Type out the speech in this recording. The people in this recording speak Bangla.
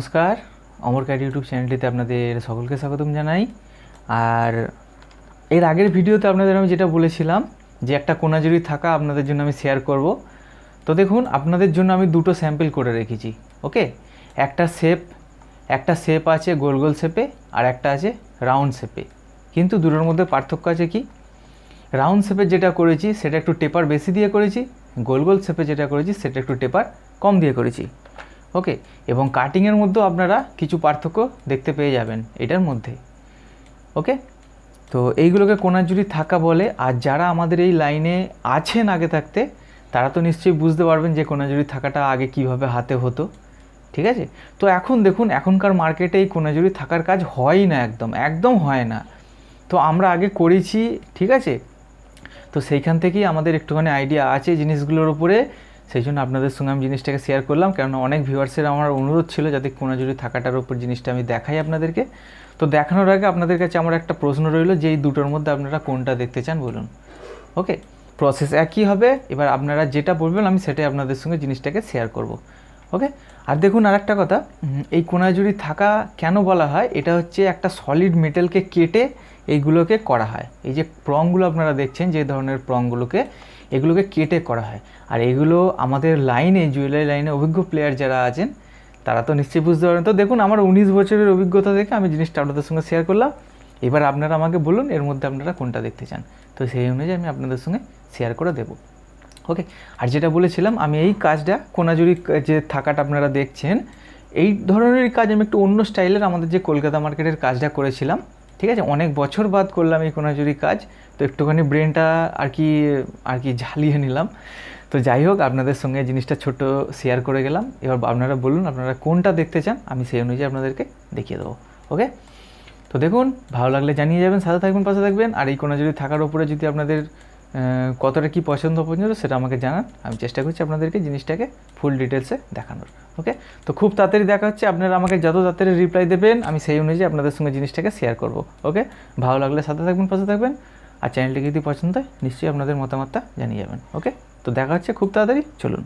নমস্কার, অমর ক্যাট ইউটিউব চ্যানেলটিতে আপনাদের সকলকে স্বাগতম জানাই। আর এর আগের ভিডিওতে আপনাদের আমি যেটা বলেছিলাম, যে একটা কোনাজুরি থাকা আপনাদের জন্য আমি শেয়ার করব। তো দেখুন, আপনাদের জন্য আমি দুটো স্যাম্পল করে রেখেছি ওকে একটা শেপ একটা শেপ আছে গোল গোল শেপে আর একটা আছে রাউন্ড শেপে কিন্তু দুটোর মধ্যে পার্থক্য আছে কি? রাউন্ড শেপে যেটা করেছি, সেটা একটু টেপার বেশি দিয়ে করেছি, গোল গোল শেপে যেটা করেছি, সেটা একটু টেপার কম দিয়ে করেছি। ওকে এবং কাটিংয়ের মধ্যেও আপনারা কিছু পার্থক্য দেখতে পেয়ে যাবেন এটার মধ্যে। ওকে তো এইগুলোকে কোনাজুরি থাকা বলে, আর যারা আমাদের এই লাইনে আছেন আগে থাকতে, তারা তো নিশ্চয়ই বুঝতে পারবেন যে কোনাজুরি থাকাটা আগে কীভাবে হাতে হতো। ঠিক আছে? তো এখন দেখুন, এখনকার মার্কেটে এই কোনাজুরি থাকার কাজ হয় না একদম একদম হয় না। তো আমরা আগে করেছি, ঠিক আছে? তো সেইখান থেকেই আমাদের একটুখানি আইডিয়া আছে জিনিসগুলোর উপরে। সেই জন্য আপনাদের সঙ্গে আমি জিনিসটাকে শেয়ার করলাম। কেননা অনেক ভিউয়ার্সের আমার অনুরোধ ছিল যাতে কোনাজুরি থাকাটার উপর জিনিসটা আমি দেখাই আপনাদেরকে। তো দেখানোর আগে আপনাদের কাছে আমার একটা প্রশ্ন রইল যে এই দুটোর মধ্যে আপনারা কোনটা দেখতে চান বলুন। ওকে প্রসেস একই হবে। এবার আপনারা যেটা বলবেন আমি সেটাই আপনাদের সঙ্গে জিনিসটাকে শেয়ার করব। ওকে আর দেখুন আর একটা কথা এই কোনাজুরি থাকা কেন বলা হয়, এটা হচ্ছে একটা সলিড মেটেলকে কেটে এইগুলোকে করা হয়। এই যে প্রংগুলো আপনারা দেখছেন, যে ধরনের প্রংগুলোকে এগুলোকে কেটে করা হয়। আর এগুলো আমাদের লাইনে, জুয়েলারি লাইনে অভিজ্ঞ প্লেয়ার যারা আছেন, তারা তো নিশ্চয়ই বুঝতে পারেন তো দেখুন, আমার উনিশ বছরের অভিজ্ঞতা থেকে আমি জিনিসটা আপনাদের সঙ্গে শেয়ার করলাম। এবার আপনারা আমাকে বলুন, এর মধ্যে আপনারা কোনটা দেখতে চান। তো সেই অনুযায়ী আমি আপনাদের সঙ্গে শেয়ার করে দেবো। ওকে আর যেটা বলেছিলাম, আমি এই কাজটা কোনাজুরি যে থাকাটা আপনারা দেখছেন, এই ধরনের কাজ আমি একটু অন্য স্টাইলের আমাদের যে কলকাতা মার্কেটের কাজটা করেছিলাম ঠিক আছে, অনেক বছর বাদ করলাম এই কোনাজুরি কাজ, তো একটুখানি ব্রেনটা আর কি আর কি ঝালিয়ে নিলাম। তো যাই হোক, আপনাদের সঙ্গে জিনিসটা ছোট শেয়ার করে গেলাম। এবার আপনারা বলুন, আপনারা কোনটা দেখতে চান, আমি সেই অনুযায়ী আপনাদেরকে দেখিয়ে দেবো ওকে তো দেখুন, ভালো লাগলে জানিয়ে যাবেন, সাথে থাকবেন পাশে থাকবেন, আর এই কোনাজুরি থাকার ওপরে যদি আপনাদের কতটা কি পছন্দ পছন্দ সেটা আমাকে জানান। আমি চেষ্টা করছি আপনাদেরকে জিনিসটাকে ফুল ডিটেলসে দেখানোর ওকে তো খুব তাড়াতাড়ি দেখা হচ্ছে, আপনারা আমাকে যত তাড়াতাড়ি রিপ্লাই দেবেন, আমি সেই অনুযায়ী আপনাদের সঙ্গে জিনিসটাকে শেয়ার করব ওকে ভালো লাগলে সাথে থাকবেন, পাশে থাকবেন, আর চ্যানেলটি যদি পছন্দ হয়, নিশ্চয়ই আপনাদের মতামতটা জানিয়ে যাবেন ওকে তো দেখা হচ্ছে খুব তাড়াতাড়ি, চলুন।